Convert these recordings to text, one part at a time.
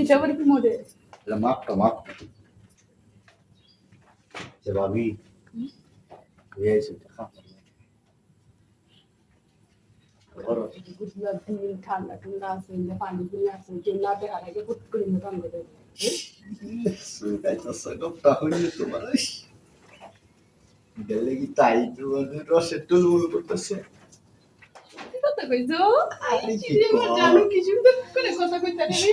এটা আবার কি model va lì. Lei si fa. Ora, ঠান্ডা ঠান্ডা আছে পানি দিয়ে আছে যে না ফুট করে মতন করে dai, sto sacco con il tuo mare. Delle chitai, tu non rosse tu non portasse. কি কথা কইছো? জানো কি সুন্দর করে কথা কইতা রে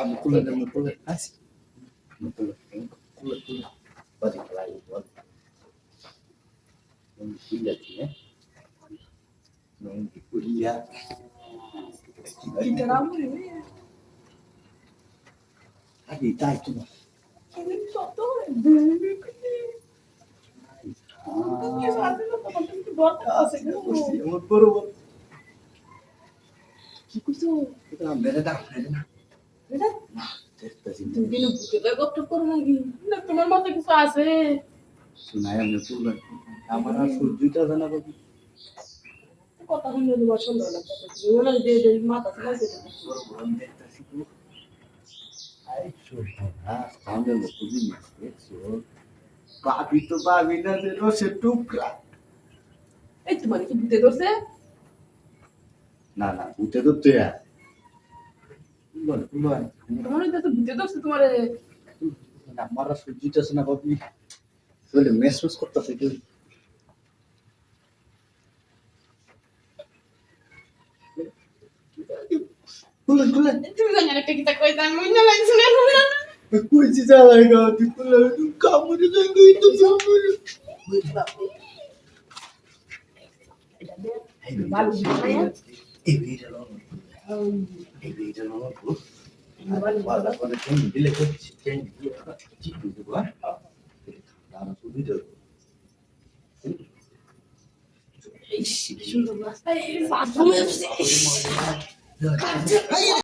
Mukul ada mukul as. Kuliah. Ini satu. Ah. Itu buat. কি da. এটা Na, testa sin. তুমি কেন বুঝতে গপ্প করো নাকি না তোমার মাথায় কিছু আছে Sunay am kula. Amara sujuta dana babi. কথা শুনলে তোমার সুন্দর লাগছে মনে হয় যে যে মাথা so babi to babi na zero setukra. এই তোমার কি ভূতে ধরছে না না উঠে তো তুই তোমার তো ভূতে ধরছে তোমার আমারা সূর্যটা শোনা বাবি বলে মেসমেস করতেছে কেউ। খুলে খুলে তুমি জানি একটা কিতা কইতা মনে লাগছে না কইছি চালাই গা তুই খুলে কামড়ে যাঙ্গে তো কামড়ে ভালো। এই ভিডিও এই ভিডিও নো Guarda, quando tem um dele, quando tem um tipo, do lá, ó, ele tá no subido. সুন্দর লাগছে এই বাথরুমে